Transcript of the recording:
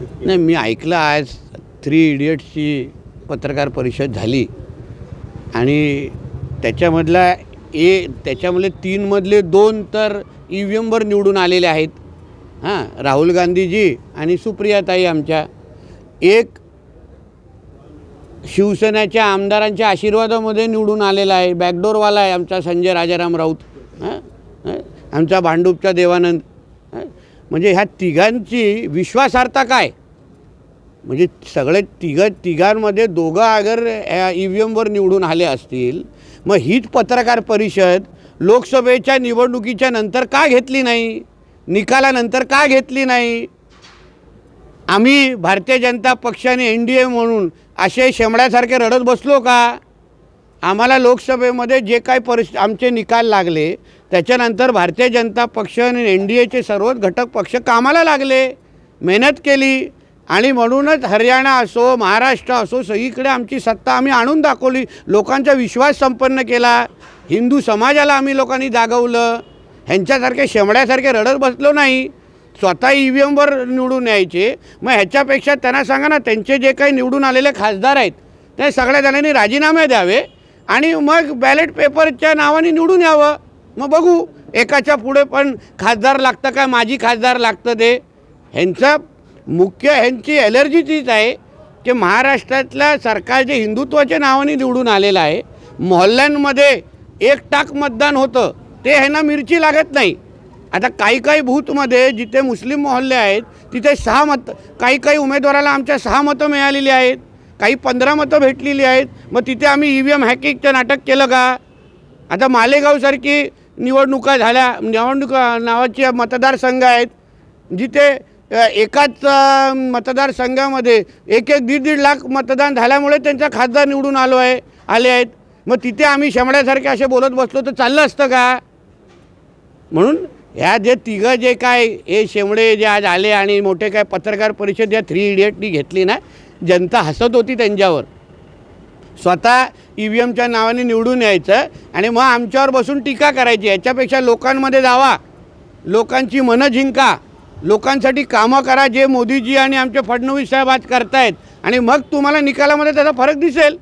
नाही मी ऐकलं आज थ्री इडियट्सची पत्रकार परिषद झाली. आणि त्याच्यामधला ए त्याच्यामधले तीनमधले दोन तर ई व्ही एमवर निवडून आलेले आहेत. हां राहुल गांधीजी आणि सुप्रियाताई आमच्या. एक शिवसेनेच्या आमदारांच्या आशीर्वादामध्ये निवडून आलेला आहे. बॅकडोरवाला आहे आमचा संजय राजाराम राऊत. हां आमचा भांडूपचा देवानंद. म्हणजे ह्या तिघांची विश्वासार्हता काय? म्हणजे सगळे तिघं तिघांमध्ये दोघं अगर ई व्ही एमवर निवडून आले असतील मग हीच पत्रकार परिषद लोकसभेच्या निवडणुकीच्या नंतर का घेतली नाही? निकालानंतर का घेतली नाही? आम्ही भारतीय जनता पक्षाने एन डी ए म्हणून असे शेमड्यासारखे रडत बसलो का? आम्हाला लोकसभेमध्ये जे काही परिस आमचे निकाल लागले त्याच्यानंतर भारतीय जनता पक्ष आणि एन डी एचे सर्वच घटक पक्ष कामाला लागले मेहनत केली आणि म्हणूनच हरियाणा असो महाराष्ट्र असो सगळीकडे आमची सत्ता आम्ही आणून दाखवली. लोकांचा विश्वास संपन्न केला. हिंदू समाजाला आम्ही लोकांनी जागवलं. ह्यांच्यासारखे शेमड्यासारखे रडत बसलो नाही. स्वतः ई व्ही एमवर निवडून यायचे. मग ह्याच्यापेक्षा त्यांना सांगा ना त्यांचे जे काही निवडून आलेले खासदार आहेत ते सगळ्या जणांनी राजीनामे द्यावे. आणि मग बॅलेट पेपरच्या नावाने निवडून यावं. मग बघू एकाच्या पुढे पण खासदार लागतं का? माझी खासदार लागतं ते. ह्यांचा मुख्य ह्यांची एलर्जी तीच आहे की महाराष्ट्रातल्या सरकार जे हिंदुत्वाच्या नावाने निवडून आलेलं आहे मोहल्ल्यांमध्ये एक टाक मतदान होतं. ते ह्यांना मिरची लागत नाही. आता काही काही बूथमध्ये जिथे मुस्लिम मोहल्ले आहेत तिथे सहा मत काही काही उमेदवाराला आमच्या सहा मतं मिळालेली आहेत. काही पंधरा मतं भेटलेली आहेत. मग तिथे आम्ही ई व्ही एम हॅकिंगचं नाटक केलं का? आता मालेगावसारखी निवडणुका झाल्या. निवडणुका नावाचे मतदारसंघ आहेत. जिथे एकाच मतदारसंघामध्ये एक एक दीड दीड लाख मतदान झाल्यामुळे त्यांचा खासदार निवडून आलो आहे आले आहेत. मग तिथे आम्ही शेमड्यासारखे असे बोलत बसलो तर चाललं असतं का? म्हणून ह्या जे तिघं जे काय हे शेमडे जे आज आले आणि मोठे काय पत्रकार परिषद या थ्री इडियटनी घेतली ना जनता हसत होती त्यांच्यावर. स्वतः ई व्ही एमच्या नावाने निवडून यायचं आणि मग आमच्यावर बसून टीका करायची. याच्यापेक्षा लोकांमध्ये जावा. लोकांची मनं जिंका. लोकांसाठी कामं करा जे मोदीजी आणि आमचे फडणवीस साहेब आज करतायत. आणि मग तुम्हाला निकालामध्ये त्याचा फरक दिसेल.